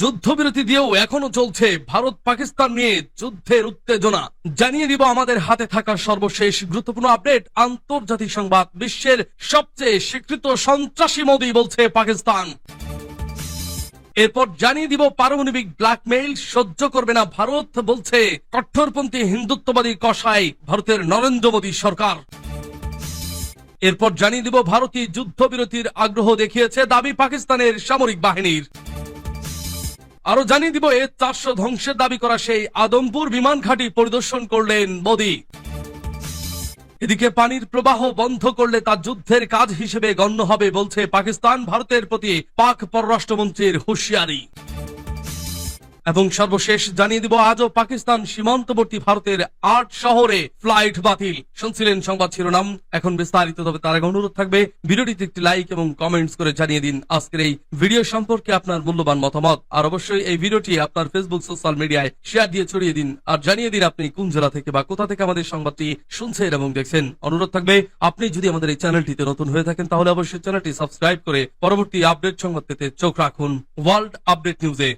যুদ্ধবিরতি দিয়েও এখনও চলছে ভারত পাকিস্তান নিয়ে যুদ্ধের উত্তেজনা। জানিয়ে দিব আমাদের হাতে থাকা সর্বশেষ গুরুত্বপূর্ণ আপডেট। আন্তর্জাতিক সংবাদ বিশ্বের সবচেয়ে স্বীকৃত সন্ত্রাসী মোদী বলছে পাকিস্তান। এরপর জানিয়ে দিব পারমাণবিক ব্ল্যাকমেইল সহ্য করবে না ভারত, বলছে কঠোরপন্থী হিন্দুত্ববাদী কষাই ভারতের নরেন্দ্র মোদী সরকার। এরপর জানিয়ে দিব ভারতীয় যুদ্ধবিরতির আগ্রহ দেখিয়েছে দাবি পাকিস্তানের সামরিক বাহিনীর। আরও জানিয়ে দিব, এ চারশো ধ্বংসের দাবি করা সেই আদমপুর বিমান ঘাঁটি পরিদর্শন করলেন মোদী। এদিকে পানির প্রবাহ বন্ধ করলে তা যুদ্ধের কাজ হিসেবে গণ্য হবে বলছে পাকিস্তান, ভারতের প্রতি পাক পররাষ্ট্রমন্ত্রীর হুঁশিয়ারি। এবং সর্বশেষ জানিয়ে দিব, আজও পাকিস্তান সীমান্তবর্তী ভারতের আট শহরে ফ্লাইট বাতিল। শুনছিলেন সংবাদ শিরোনাম, এখন বিস্তারিত, তবে তার আগে অনুরোধ থাকবে, ভিডিওটিতে একটি লাইক এবং কমেন্টস করে জানিয়ে দিন। আজকের এই ভিডিও সম্পর্কে আপনার মূল্যবান মতামত, আর অবশ্যই এই ভিডিওটি আপনার ফেসবুক সোশ্যাল মিডিয়ায় শেয়ার দিয়ে ছড়িয়ে দিন, আর জানিয়ে দিন আপনি কোন জেলা থেকে বা কোথা থেকে আমাদের সংবাদটি শুনছেন এবং দেখছেন। অনুরোধ থাকবে, আপনি যদি আমাদের এই চ্যানেলটিতে নতুন হয়ে থাকেন, তাহলে অবশ্যই চ্যানেলটি সাবস্ক্রাইব করে পরবর্তী আপডেট সংবাদ পেতে চোখ রাখুন। ওয়ার্ল্ড আপডেট নিউজে।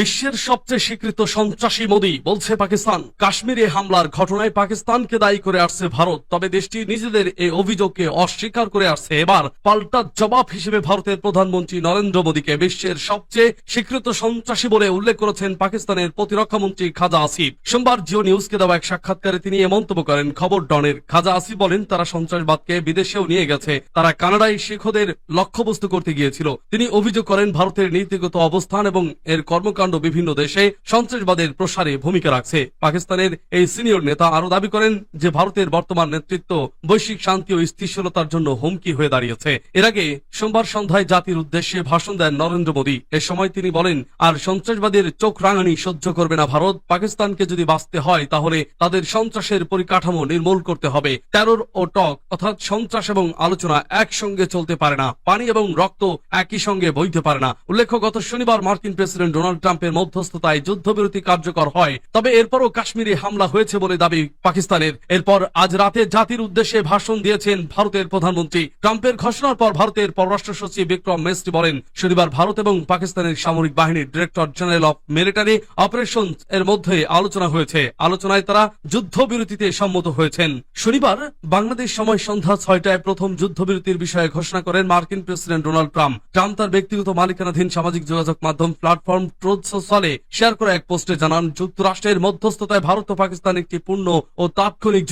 বিশ্বের সবচেয়ে স্বীকৃত সন্ত্রাসী মোদী, বলছে পাকিস্তান। কাশ্মীরে হামলার ঘটনায় পাকিস্তানকে দায়ী করে আসছে ভারত, তবে দেশটি নিজেদের এই অভিযোগকে অস্বীকার করে আসছে এবার। পাল্টা জবাব হিসেবে ভারতের প্রধানমন্ত্রী নরেন্দ্র মোদীকে বিশ্বের সবচেয়ে স্বীকৃত সন্ত্রাসী বলে উল্লেখ করেছেন পাকিস্তানের প্রতিরক্ষা মন্ত্রী খাজা আসিফ। সোমবার জিও নিউজকে দেওয়া এক সাক্ষাৎকারে তিনি এ মন্তব্য করেন, খবর ডনের। খাজা আসিফ বলেন, তারা সন্ত্রাসবাদকে বিদেশেও নিয়ে গেছে। তারা কানাডায় শিখদের লক্ষ্যবস্তু করতে গিয়েছিল। তিনি অভিযোগ করেন, ভারতের নীতিগত অবস্থান এবং এর কর্মকাণ্ড বিভিন্ন দেশে সন্ত্রাসবাদের প্রসারে ভূমিকা রাখছে। পাকিস্তানের এই সিনিয়র নেতা আরও দাবি করেন যে ভারতের বর্তমান নেতৃত্ব বৈশ্বিক শান্তি ও স্থিতিশীলতার জন্য হুমকি হয়ে দাঁড়িয়েছে। এর আগে সোমবার সন্ধ্যায় জাতির উদ্দেশ্যে ভাষণ দেন নরেন্দ্র মোদী। এ সময় তিনি বলেন, আর সন্ত্রাসবাদের চোখ রাঙানি সহ্য করবে না ভারত। পাকিস্তানকে যদি বাঁচতে হয়, তাহলে তাদের সন্ত্রাসের পরিকাঠামো নির্মূল করতে হবে। টেরর ও টক অর্থাৎ সন্ত্রাস এবং আলোচনা একসঙ্গে চলতে পারে না। পানি এবং রক্ত একই সঙ্গে বইতে পারে না। উল্লেখ্য, গত শনিবার মার্কিন প্রেসিডেন্ট ডোনাল্ড ট্রাম্পের মধ্যস্থতায় যুদ্ধবিরতি কার্যকর হয়। তবে এরপরও কাশ্মীরে হামলা হয়েছে বলে দাবি পাকিস্তানের। এরপর আজ রাতে জাতির উদ্দেশ্যে ভাষণ দিয়েছেন ভারতের প্রধানমন্ত্রী। ট্রাম্পের ঘোষণার পর ভারতের পররাষ্ট্র সচিব বিক্রম মেসরি বলেন, শনিবার ভারত এবং পাকিস্তানের সামরিক বাহিনীর director general of military operation এর মধ্যে আলোচনা হয়েছে। আলোচনায় তারা যুদ্ধবিরতিতে সম্মত হয়েছেন। শনিবার বাংলাদেশ সময় সন্ধ্যা ছয়টায় প্রথম যুদ্ধবিরতির বিষয়ে ঘোষণা করেন মার্কিন প্রেসিডেন্ট ডোনাল্ড ট্রাম্প। ট্রাম্প তার ব্যক্তিগত মালিকানাধীন সামাজিক যোগাযোগ মাধ্যম প্ল্যাটফর্ম সোশ্যালে শেয়ার করা এক পোস্টে জানান, যুক্তরাষ্ট্রের মধ্যস্থতায় ভারত ও পাকিস্তান একটি পূর্ণ ও তাৎক্ষণিক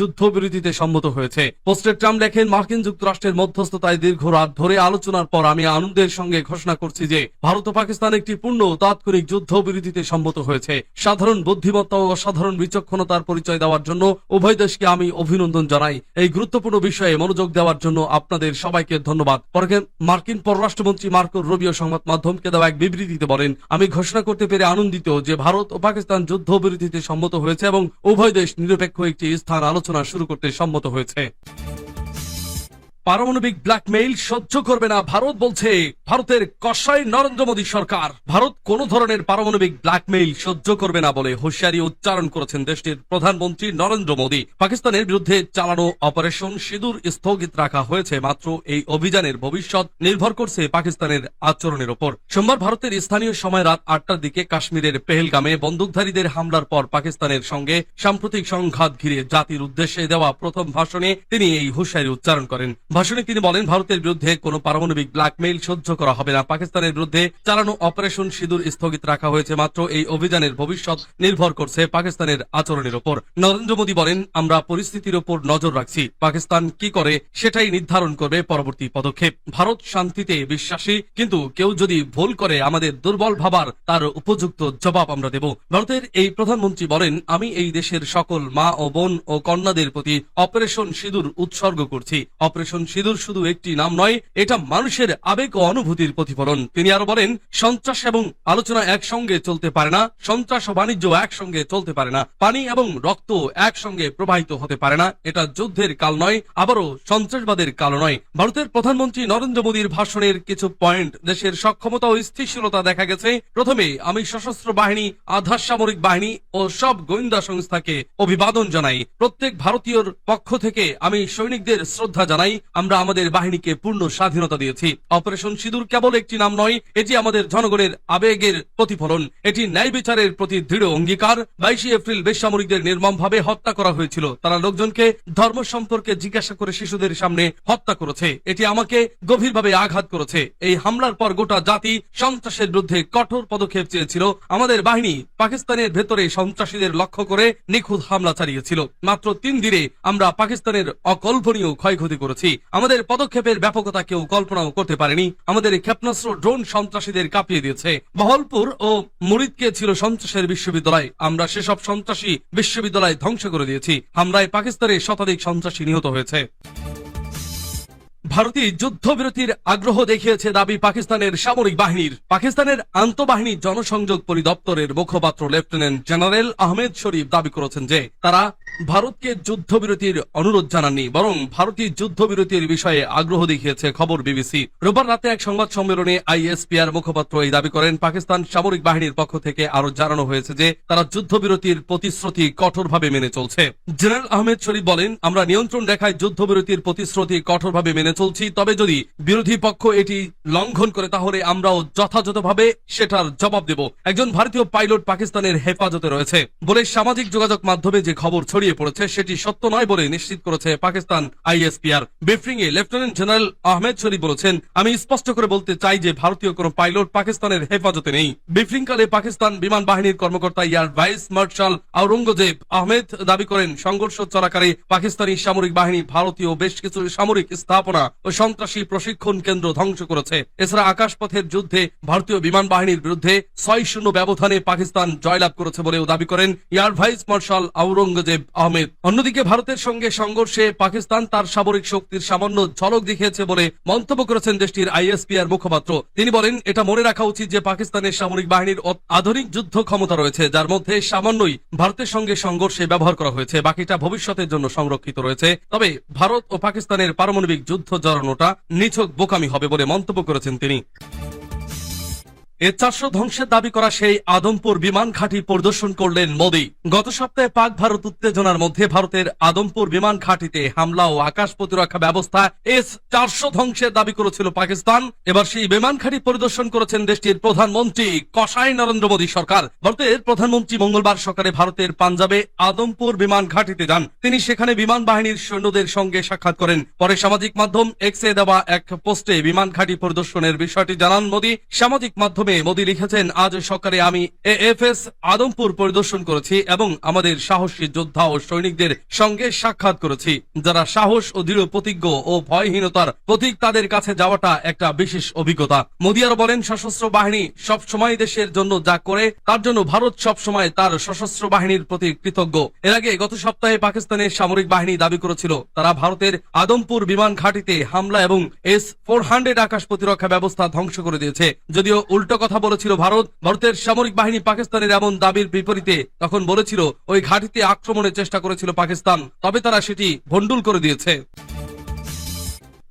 সম্মত হয়েছে। পোস্টে ট্রাম্প লেখেন, মার্কিন যুক্তরাষ্ট্রের মধ্যস্থতায় দীর্ঘ রাত ধরে আলোচনার পর আমি আনন্দের সঙ্গে ঘোষণা করছি যে, ভারত ও পাকিস্তান একটি পূর্ণ ও তাৎক্ষণিক সম্মত হয়েছে। সাধারণ বুদ্ধিমত্তা ও অসাধারণ বিচক্ষণতার পরিচয় দেওয়ার জন্য উভয় দেশকে আমি অভিনন্দন জানাই। এই গুরুত্বপূর্ণ বিষয়ে মনোযোগ দেওয়ার জন্য আপনাদের সবাইকে ধন্যবাদ। পরে মার্কিন পররাষ্ট্রমন্ত্রী মার্কো রবিও সংবাদ মাধ্যমকে দেওয়া এক বিবৃতিতে বলেন, আমি ঘোষণা করতে পেরে আনন্দিত যে ভারত ও পাকিস্তান যুদ্ধ যুদ্ধবিরতিতে সম্মত হয়েছে এবং উভয় দেশ নিরপেক্ষ একটি স্থান আলোচনা শুরু করতে সম্মত হয়েছে। পারমাণবিক ব্ল্যাকমেইল সহ্য করবে না, ভারত বলছে, ভারতের কষাই নরেন্দ্র মোদী সরকার। ভারত কোন ধরনের পারমাণবিক ব্ল্যাকমেইল সহ্য করবে না বলে হুঁশিয়ারি উচ্চারণ করেছেন দেশটির প্রধানমন্ত্রী নরেন্দ্র মোদী। পাকিস্তানের বিরুদ্ধে চালানো অপারেশন সিঁদুর স্থগিত রাখা হয়েছে, মাত্র এই অভিযানের ভবিষ্যৎ নির্ভর করছে পাকিস্তানের আচরণের ওপর। সোমবার ভারতের স্থানীয় সময় রাত আটটার দিকে কাশ্মীরের পেহেলগামে বন্দুকধারীদের হামলার পর পাকিস্তানের সঙ্গে সাম্প্রতিক সংঘাত ঘিরে জাতির উদ্দেশ্যে দেওয়া প্রথম ভাষণে তিনি এই হুঁশিয়ারি উচ্চারণ করেন। ভাষণে তিনি বলেন, ভারতের বিরুদ্ধে কোনো পারমাণবিক ব্ল্যাকমেইল সহ্য করা হবে না। পাকিস্তানের বিরুদ্ধে চালানো অপারেশন সিঁদুর স্থগিত রাখা হয়েছে, মাত্র এই অভিযানের ভবিষ্যৎ নির্ভর করছে পাকিস্তানের আচরণের ওপর। নরেন্দ্র মোদী বলেন, আমরা পরিস্থিতির ওপর নজর রাখছি। পাকিস্তান কি করে সেটাই নির্ধারণ করবে পরবর্তী পদক্ষেপ। ভারত শান্তিতে বিশ্বাসী, কিন্তু কেউ যদি ভুল করে আমাদের দুর্বল ভাবার, তার উপযুক্ত জবাব আমরা দেব। ভারতের এই প্রধানমন্ত্রী বলেন, আমি এই দেশের সকল মা ও বোন ও কন্যাদের প্রতি অপারেশন সিঁদুর উৎসর্গ করছি। অপারেশন সিঁদুর শুধু একটি নাম নয়, এটা মানুষের আবেগ ও অনুভূতির প্রতিফলন। তিনি আরও বলেন, সন্ত্রাস এবং আলোচনা একসঙ্গে চলতে পারে না, সন্ত্রাস ও বাণিজ্য একসঙ্গে চলতে পারে না, পানি এবং রক্ত একসঙ্গে প্রবাহিত হতে পারে না, এটা যুদ্ধের কাল নয়, আবারও সন্ত্রাসবাদের কাল নয়। ভারতের প্রধানমন্ত্রী নরেন্দ্র মোদীর ভাষণের কিছু পয়েন্ট, দেশের সক্ষমতা ও স্থিতিশীলতা দেখা গেছে। প্রথমে, আমি সশস্ত্র বাহিনী আধার সামরিক বাহিনী ও সব গোয়েন্দা সংস্থাকে অভিবাদন জানাই। প্রত্যেক ভারতীয়র পক্ষ থেকে আমি সৈনিকদের শ্রদ্ধা জানাই। আমরা আমাদের বাহিনীকে পূর্ণ স্বাধীনতা দিয়েছি। অপারেশন সিঁদুর কেবল একটি নাম নয়, এটি আমাদের জনগণের আবেগের প্রতিফলন। এটি ন্যায় বিচারের প্রতি দৃঢ় অঙ্গীকার। বাইশে এপ্রিল বেসামরিকদের নির্মমভাবে হত্যা করা হয়েছিল। তারা লোকজনকে ধর্ম সম্পর্কে জিজ্ঞাসা করে শিশুদের সামনে হত্যা করেছে। এটি আমাকে গভীরভাবে আঘাত করেছে। এই হামলার পর গোটা জাতি সন্ত্রাসের বিরুদ্ধে কঠোর পদক্ষেপ চেয়েছিল। আমাদের বাহিনী পাকিস্তানের ভেতরে সন্ত্রাসীদের লক্ষ্য করে নিখুঁত হামলা চালিয়েছিল। মাত্র তিন দিনে আমরা পাকিস্তানের অকল্পনীয় ক্ষয়ক্ষতি করেছি। আমাদের পদক্ষেপের ব্যাপকতা কেউ কল্পনাও করতে পারেনি। আমাদের ক্ষেপণাস্ত্র ড্রোন সন্ত্রাসীদের কাঁপিয়ে দিয়েছে। বহলপুর ও মুরিদকে ছিল সন্ত্রাসের বিশ্ববিদ্যালয়। আমরা সেসব সন্ত্রাসী বিশ্ববিদ্যালয় ধ্বংস করে দিয়েছি। হামলায় পাকিস্তানের শতাধিক সন্ত্রাসী নিহত হয়েছে। ভারতীয় যুদ্ধবিরতির আগ্রহ দেখিয়েছে দাবি পাকিস্তানের সামরিক বাহিনীর। পাকিস্তানের আন্তঃবাহিনী জনসংযোগ পরিদপ্তরের মুখপাত্র লেফটেন্যান্ট জেনারেল আহমেদ শরীফ দাবি করেছেন যে, তারা ভারতকে যুদ্ধবিরতির অনুরোধ জানাননি, বরং ভারতীয় যুদ্ধবিরতির বিষয়ে আগ্রহ দেখিয়েছে, খবর বিবিসি। রোববার রাতে এক সংবাদ সম্মেলনে আইএসপিআর মুখপাত্র এই দাবি করেন, পাকিস্তান সামরিক বাহিনীর পক্ষ থেকে আরও জানানো হয়েছে যে, তারা যুদ্ধবিরতির প্রতিশ্রুতি কঠোরভাবে মেনে চলছে। জেনারেল আহমেদ শরীফ বলেন, আমরা নিয়ন্ত্রণ রেখায় যুদ্ধবিরতির প্রতিশ্রুতি কঠোরভাবে মেনে চলছি। তবে যদি বিরোধী পক্ষ এটি লঙ্ঘন করে, তাহলে আমরাও যথাযথভাবে সেটার জবাব দেব। একজন ভারতীয় পাইলট পাকিস্তানের হেফাজতে রয়েছে। বলে সামাজিক যোগাযোগ মাধ্যমে যে খবর ছড়িয়ে পড়েছে, সেটি সত্য নয় বলে নিশ্চিত করেছে পাকিস্তান আইএসপিআর। ব্রিফিং এ লেফটেন্যান্ট জেনারেল আহমেদ শরীফ বলেছেন, আমি স্পষ্ট করে বলতে চাই যে ভারতীয় কোন পাইলট পাকিস্তানের হেফাজতে নেই। ব্রিফিংকালে পাকিস্তান বিমান বাহিনীর কর্মকর্তা air vice marshal Aurangzeb Ahmed দাবি করেন, সংঘর্ষ চলাকালে পাকিস্তানি সামরিক বাহিনী ভারতীয় বেশ কিছু সামরিক স্থাপনা ও সন্ত্রাসী প্রশিক্ষণ কেন্দ্র ধ্বংস করেছে। এছাড়া আকাশপথের যুদ্ধে ভারতীয় বিমান বাহিনীর বিরুদ্ধে ছয় শূন্য ব্যবধানে পাকিস্তান জয়লাভ করেছে বলেও দাবি করেন air vice marshal Aurangzeb Ahmed. অন্যদিকে ভারতের সঙ্গে সংঘর্ষে পাকিস্তান তার সামরিক শক্তির সামান্য ঝলক দেখিয়েছে বলে মন্তব্য করেছেন দেশটির আইএসপিআর মুখপাত্র। তিনি বলেন, এটা মনে রাখা উচিত যে পাকিস্তানের সামরিক বাহিনীর আধুনিক যুদ্ধ ক্ষমতা রয়েছে, যার মধ্যে সামান্যই ভারতের সঙ্গে সংঘর্ষে ব্যবহার করা হয়েছে। বাকিটা ভবিষ্যতের জন্য সংরক্ষিত রয়েছে। তবে ভারত ও পাকিস্তানের পারমাণবিক যুদ্ধ জড়ানোটা নিছক বোকামি হবে বলে মন্তব্য করেছেন তিনি। এ চারশো ধ্বংসের দাবি করা সেই আদমপুর বিমান ঘাঁটি পরিদর্শন করলেন মোদী। গত সপ্তাহে পাক ভারত উত্তেজনার মধ্যে ভারতের আদমপুর বিমান ঘাঁটিতে হামলা ও আকাশ প্রতিরক্ষা ব্যবস্থা এস চারশো ধ্বংসের দাবি করেছিল পাকিস্তান। এবার সেই বিমান ঘাঁটি পরিদর্শন করেছেন দেশটির প্রধানমন্ত্রী কসাই নরেন্দ্র মোদী সরকার। ভারতের প্রধানমন্ত্রী মঙ্গলবার সকালে ভারতের পাঞ্জাবে আদমপুর বিমান ঘাঁটিতে যান। তিনি সেখানে বিমান বাহিনীর সৈন্যদের সঙ্গে সাক্ষাৎ করেন। পরে সামাজিক মাধ্যম এক্সে দেওয়া এক পোস্টে বিমান ঘাঁটি পরিদর্শনের বিষয়টি জানান মোদী। সামাজিক মাধ্যমে মোদী লিখেছেন, আজ সকালে আমি এএফএস আদমপুর পরিদর্শন করেছি এবং আমাদের সাহসী যোদ্ধা ও সৈনিকদের সঙ্গে সাক্ষাৎ করেছি। যারা সাহস ও দৃঢ় প্রতিজ্ঞ ও ভয়হীনতার প্রতীক, তাদের কাছে যাওয়াটা একটা বিশেষ অভিজ্ঞতা। মোদী আরও বলেন, সশস্ত্র বাহিনী সব সময় দেশের জন্য যা করে, তার জন্য ভারত সব সময় তার সশস্ত্র বাহিনীর প্রতি কৃতজ্ঞ। এর আগে গত সপ্তাহে পাকিস্তানের সামরিক বাহিনী দাবি করেছিল, তারা ভারতের আদমপুর বিমান ঘাঁটিতে হামলা এবং এস ফোর হান্ড্রেড আকাশ প্রতিরক্ষা ব্যবস্থা ধ্বংস করে দিয়েছে। যদিও উল্টো কথা বলেছিল ভারত। ভারতের সামরিক বাহিনী পাকিস্তানের এমন দাবির বিপরীতে তখন বলেছিল, ওই ঘাটিতে আক্রমণের চেষ্টা করেছিল পাকিস্তান। তবে তারা সেটি ভণ্ডুল করে দিয়েছে।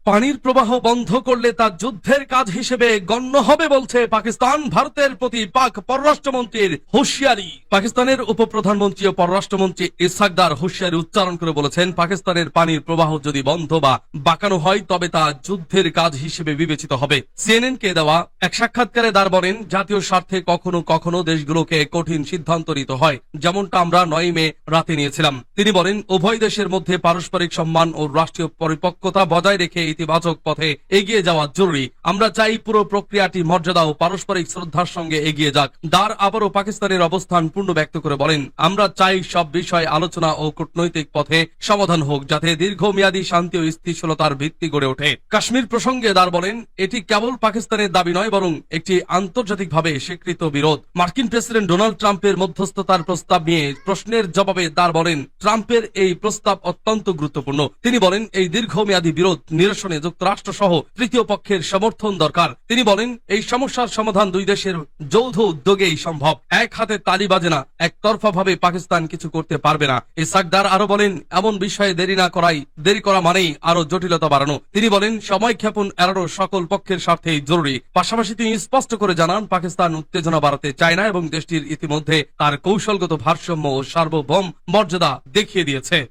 পানির প্রবাহ বন্ধ করলে তা যুদ্ধের কাজ হিসেবে গণ্য হবে বলছে পাকিস্তান, ভারতের প্রতি পাক পররাষ্ট্রমন্ত্রীর হুঁশিয়ারি। পাকিস্তানের উপপ্রধানমন্ত্রী ও পররাষ্ট্রমন্ত্রী ইসাকদার হুঁশিয়ারি উচ্চারণ করে বলেছেন, পাকিস্তানের পানির প্রবাহ যদি বন্ধ বা বাঁকানো হয়, তবে তা যুদ্ধের কাজ হিসেবে বিবেচিত হবে। সিএনএন কে দেওয়া এক সাক্ষাৎকারে দার বলেন জাতীয় স্বার্থে কখনো কখনো দেশগুলোকে কঠিন সিদ্ধান্ত নিতে হয়, যেমনটা আমরা নয় মে রাতে নিয়েছিলাম। তিনি বলেন, উভয় দেশের মধ্যে পারস্পরিক সম্মান ও রাষ্ট্রীয় পরিপক্কতা বজায় রেখে ইতিবাচক পথে এগিয়ে যাওয়া জরুরি। আমরা চাই পুরো প্রক্রিয়াটি মর্যাদা ও পারস্পরিক শ্রদ্ধার সঙ্গে এগিয়ে যাক। দার আবারও পাকিস্তানের অবস্থান পূর্ণ ব্যক্ত করে বলেন, আমরা চাই সব বিষয় আলোচনা ও কূটনৈতিক পথে সমাধান হোক, যাতে দীর্ঘমেয়াদী শান্তি ও স্থিতিশীলতার ভিত্তি গড়ে ওঠে। কাশ্মীর প্রসঙ্গে দার বলেন, এটি কেবল পাকিস্তানের দাবি নয়, বরং একটি আন্তর্জাতিকভাবে স্বীকৃত বিরোধ। মার্কিন প্রেসিডেন্ট ডোনাল্ড ট্রাম্পের মধ্যস্থতার প্রস্তাব নিয়ে প্রশ্নের জবাবে দার বলেন, ট্রাম্পের এই প্রস্তাব অত্যন্ত গুরুত্বপূর্ণ। তিনি বলেন, এই দীর্ঘমেয়াদী বিরোধ নিরসনে যুক্তরাষ্ট্র সহ তৃতীয় পক্ষের সমর্থন দরকার। তিনি বলেন, এই সমস্যার সমাধান দুই দেশের যৌথ উদ্যোগেই সম্ভব। এক হাতে তালি বাজে না একতরফা ভাবে পাকিস্তান কিছু করতে পারবে না। ইসাকদার আরও বলেন, এমন বিষয়ে দেরি না করাই, দেরি করা মানেই আরও জটিলতা বাড়ানো। তিনি বলেন, সময় ক্ষেপণ এড়ানো সকল পক্ষের স্বার্থেই জরুরি। পাশাপাশি তিনি স্পষ্ট করে জানান, পাকিস্তান উত্তেজনা বাড়াতে চায় না এবং দেশটির ইতিমধ্যে তার কৌশলগত ভারসাম্য ও সার্বভৌম মর্যাদা দেখিয়ে দিয়েছে।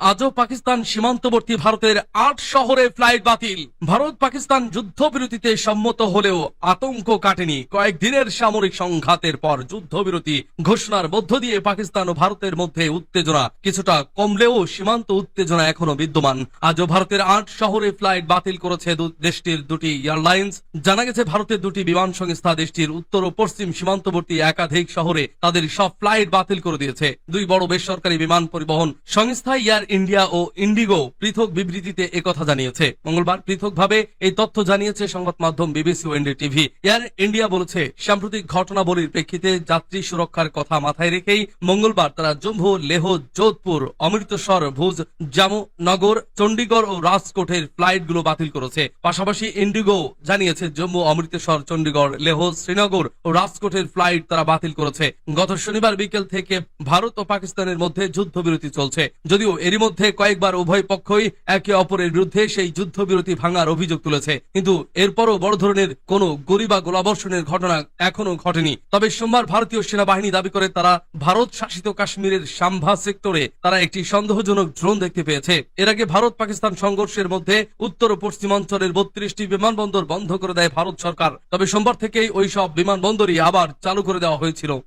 আজও পাকিস্তান সীমান্তবর্তী ভারতের আট শহরে ফ্লাইট বাতিল। ভারত পাকিস্তান যুদ্ধবিরতিতে সম্মত হলেও আতঙ্ক কাটেনি। কয়েকদিনের সামরিক সংঘাতের পর যুদ্ধবিরতি ঘোষণার মধ্য দিয়ে পাকিস্তান ও ভারতের মধ্যে উত্তেজনা কিছুটা কমলেও সীমান্ত উত্তেজনা এখনও বিদ্যমান। আজও ভারতের আট শহরে ফ্লাইট বাতিল করেছে দেশটির দুটি এয়ারলাইন্স। জানা গেছে, ভারতের দুটি বিমান সংস্থা দেশটির উত্তর ও পশ্চিম সীমান্তবর্তী একাধিক শহরে তাদের সব ফ্লাইট বাতিল করে দিয়েছে। দুই বড় বেসরকারি বিমান পরিবহন সংস্থা এয়ার ইন্ডিয়া ও ইন্ডিগো পৃথক বিবৃতিতে একথা জানিয়েছে। মঙ্গলবার পৃথকভাবে এই তথ্য জানিয়েছে সংবাদ মাধ্যম বিবিসি ও এনডি টিভি এয়ার ইন্ডিয়া বলেছে, সাম্প্রতিক ঘটনাবলীর প্রেক্ষিতে যাত্রী সুরক্ষার কথা মাথায় রেখেই মঙ্গলবার তারা জম্মু, লেহ, যোধপুর, অমৃতসর, ভুজ, জামনগর, চণ্ডীগড় ও রাজকোটের ফ্লাইটগুলো বাতিল করেছে। পাশাপাশি ইন্ডিগো জানিয়েছে, জম্মু, অমৃতসর, চণ্ডীগড়, লেহ, শ্রীনগর ও রাজকোটের ফ্লাইট তারা বাতিল করেছে। গত শনিবার বিকেল থেকে ভারত ও পাকিস্তানের মধ্যে যুদ্ধবিরতি চলছে। যদিও এরই মধ্যে কয়েকবার উভয় পক্ষই একে অপরের বিরুদ্ধে সেই যুদ্ধবিরতি ভাঙার অভিযোগ তুলেছে। কিন্তু এরপরও বড় ধরনের কোনো গুলি বা গোলাবর্ষণের ঘটনা এখনও ঘটেনি। তবে সোমবার ভারতীয় সেনাবাহিনী দাবি করে তারা ভারত শাসিত কাশ্মীরের সাম্ভা সেক্টরে তারা একটি সন্দেহজনক ড্রোন দেখতে পেয়েছে। এর আগে ভারত পাকিস্তান সংঘর্ষের মধ্যে উত্তর ও পশ্চিমাঞ্চলের বত্রিশটি বিমানবন্দর বন্ধ করে দেয় ভারত সরকার। তবে সোমবার থেকেই ওই সব বিমানবন্দরই আবার চালু করে দেওয়া হয়েছিল।